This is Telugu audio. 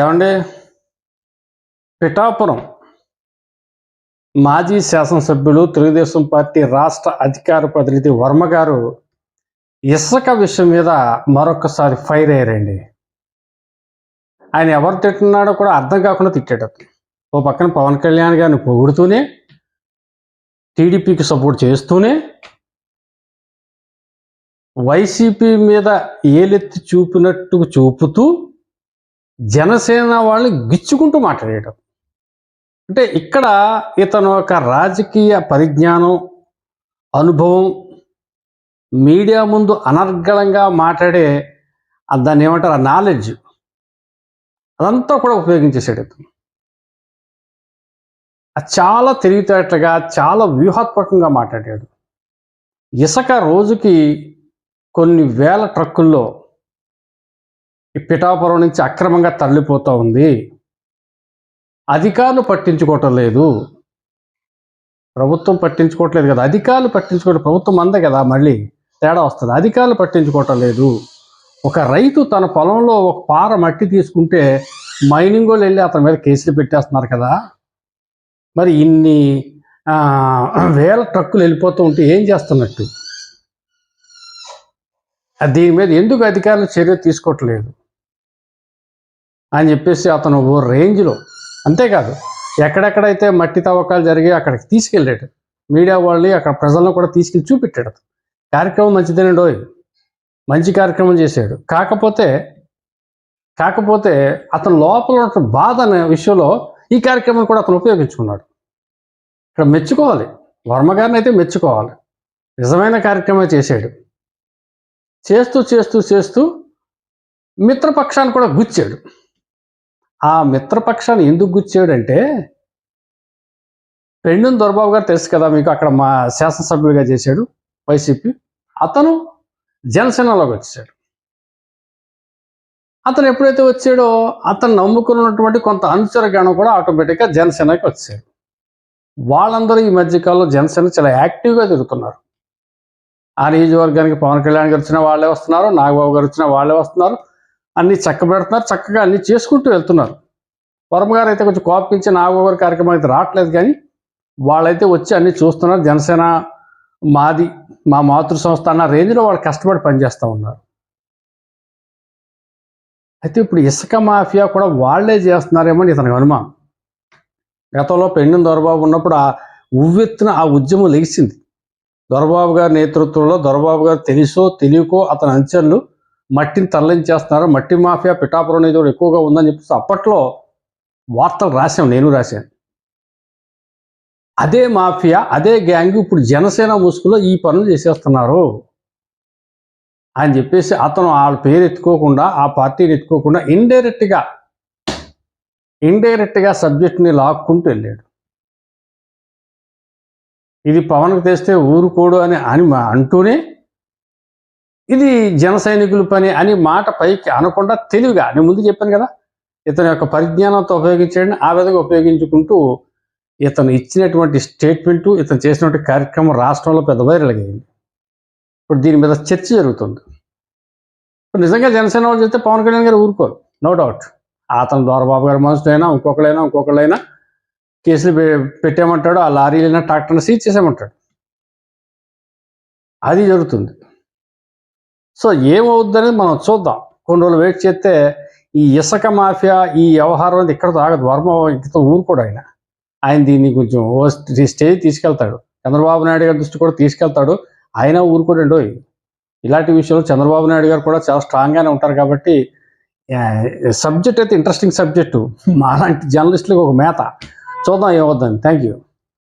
ఏమండి? పిఠాపురం మాజీ శాసనసభ్యులు తెలుగుదేశం పార్టీ రాష్ట్ర అధికార ప్రతినిధి వర్మ గారు ఇసుక విషయం మీద మరొకసారి ఫైర్ అయ్యారండి. ఆయన ఎవరు తిట్టున్నాడో కూడా అర్థం కాకుండా తిట్టాడు ఓ పక్కన పవన్ కళ్యాణ్ గారిని పొగుడుతూనే టీడీపీకి సపోర్ట్ చేస్తూనే వైసీపీ మీద ఏలెత్తి చూపినట్టు చూపుతూ జనసేన వాళ్ళని గిచ్చుకుంటూ మాట్లాడేయడం అంటే ఇక్కడ ఇతను ఒక రాజకీయ పరిజ్ఞానం అనుభవం మీడియా ముందు అనర్గళంగా మాట్లాడే దాన్ని ఏమంటారు ఆ నాలెడ్జ్ అదంతా కూడా ఉపయోగించేసాడు ఇతను. అది చాలా తెలివితేటగా చాలా వ్యూహాత్మకంగా మాట్లాడాడు. ఇసుక రోజుకి కొన్ని వేల ట్రక్కుల్లో ఈ పిఠాపురం నుంచి అక్రమంగా తరలిపోతూ ఉంది. అధికారులు పట్టించుకోవటం లేదు. ప్రభుత్వం పట్టించుకోవట్లేదు కదా. అధికారులు పట్టించుకోవడం ప్రభుత్వం అందే కదా మళ్ళీ తేడా వస్తుంది. అధికారులు పట్టించుకోవటం లేదు. ఒక రైతు తన పొలంలో ఒక పార మట్టి తీసుకుంటే మైనింగ్ వాళ్ళు వెళ్ళి అతని మీద కేసులు పెట్టేస్తున్నారు కదా. మరి ఇన్ని వేల ట్రక్కులు వెళ్ళిపోతూ ఉంటే ఏం చేస్తున్నట్టు? దీని మీద ఎందుకు అధికారులు చర్య తీసుకోవట్లేదు? అని చెప్పేసి అతను ఓ రేంజ్లో అంతేకాదు ఎక్కడెక్కడైతే మట్టి తవ్వకాలు జరిగి అక్కడికి తీసుకెళ్ళాడు మీడియా వాళ్ళని అక్కడ ప్రజలను కూడా తీసుకెళ్ళి చూపెట్టాడు కార్యక్రమం కార్యక్రమం మంచిదేనండో మంచి కార్యక్రమం చేశాడు. కాకపోతే కాకపోతే అతను లోపల ఉన్న బాధ అనే విషయంలో ఈ కార్యక్రమం కూడా అతను ఉపయోగించుకున్నాడు. ఇక్కడ మెచ్చుకోవాలి. వర్మ గారిని అయితే మెచ్చుకోవాలి. నిజమైన కార్యక్రమం చేశాడు. చేస్తూ చేస్తూ చేస్తూ మిత్రపక్షాన్ని కూడా గుచ్చాడు. ఆ మిత్రపక్షాన్ని ఎందుకు గుచ్చాడంటే పెండుని దొరబాబు గారు తెలుసు కదా మీకు అక్కడ మా శాసనసభ్యుడిగా చేశాడు వైసీపీ. అతను జనసేనలోకి వచ్చాడు. అతను ఎప్పుడైతే వచ్చాడో అతను నమ్ముకున్నటువంటి కొంత అనుచర గణం కూడా ఆటోమేటిక్గా జనసేనకి వచ్చాడు. వాళ్ళందరూ ఈ మధ్యకాలంలో జనసేన చాలా యాక్టివ్గా తిరుగుతున్నారు. ఆ నియోజకవర్గానికి పవన్ కళ్యాణ్ గారు వచ్చిన వాళ్ళే వస్తున్నారు నాగబాబు గారు వచ్చిన వాళ్ళే వస్తున్నారు. అన్ని చక్కబెడుతున్నారు చక్కగా అన్ని చేసుకుంటూ వెళ్తున్నారు. వర్మ అయితే కొంచెం కోపించి నాగబాబు కార్యక్రమం అయితే రావట్లేదు కానీ వాళ్ళైతే వచ్చి అన్ని చూస్తున్నారు. జనసేన మాది మా మాతృ సంస్థ అన్న రేంజ్లో వాళ్ళు కష్టపడి పనిచేస్తూ ఉన్నారు. అయితే ఇప్పుడు ఇసుక మాఫియా కూడా వాళ్ళే చేస్తున్నారేమో అని ఇతనికి అనుమానం. గతంలో పెండిన దొరబాబు ఉన్నప్పుడు ఆ ఉవ్వెత్తున ఆ ఉద్యమం లెగిసింది. దొరబాబు గారి నేతృత్వంలో దొరబాబు గారు తెలుసో తెలియకో అతని అంచెలు మట్టిని తరలించేస్తున్నారు మట్టి మాఫియా పిఠాపురం అనేది కూడా ఎక్కువగా ఉందని చెప్పేసి అప్పట్లో వార్తలు రాశాం నేను రాశాను. అదే మాఫియా అదే గ్యాంగ్ ఇప్పుడు జనసేన ముసుగులో ఈ పనులు చేసేస్తున్నారు అని చెప్పేసి అతను వాళ్ళ పేరు ఎత్తుకోకుండా ఆ పార్టీని ఎత్తుకోకుండా ఇండైరెక్ట్గా ఇండైరెక్ట్గా సబ్జెక్ట్ని లాక్కుంటూ వెళ్ళాడు. ఇది పవన్కి తెస్తే ఊరుకోడు అని అని మా- అంటూనే ఇది జన సైనికుల పని అని మాట పైకి అనకుండా తెలివిగా నేను ముందు చెప్పాను కదా ఇతని యొక్క పరిజ్ఞానంతో ఉపయోగించండి ఆ విధంగా ఉపయోగించుకుంటూ ఇతను ఇచ్చినటువంటి స్టేట్మెంటు ఇతను చేసినటువంటి కార్యక్రమం రాష్ట్రంలో పెద్ద వైరల్ అయ్యింది. ఇప్పుడు దీని మీద చర్చ జరుగుతుంది. ఇప్పుడు నిజంగా జనసేన వాళ్ళు చెప్తే పవన్ కళ్యాణ్ గారు ఊరుకోరు నో డౌట్ అతను దొరబాబు గారి మనుషులైనా ఇంకొకళ్ళైనా ఇంకొకళ్ళైనా కేసులు పెట్టేయమంటాడు ఆ లారీలైనా ట్రాక్టర్ని సీజ్ చేసేయమంటాడు. అది జరుగుతుంది. సో ఏమవుద్దనేది మనం చూద్దాం. కొన్ని రోజులు వెయిట్ చేస్తే ఈ ఇసుక మాఫియా ఈ వ్యవహారం అనేది ఇక్కడ ఆగదు వర్మ ఇంకతో ఊరుకోడు ఆయన. ఆయన దీన్ని కొంచెం ఓ స్టేజ్ తీసుకెళ్తాడు. చంద్రబాబు నాయుడు గారి దృష్టి కూడా తీసుకెళ్తాడు. ఆయన ఊరుకోడండు ఇలాంటి విషయంలో చంద్రబాబు నాయుడు గారు కూడా చాలా స్ట్రాంగ్గానే ఉంటారు కాబట్టి సబ్జెక్ట్ అయితే ఇంట్రెస్టింగ్ సబ్జెక్టు మాలాంటి జర్నలిస్టులకు ఒక మేత. చూద్దాం ఏమవుద్దని. Thank you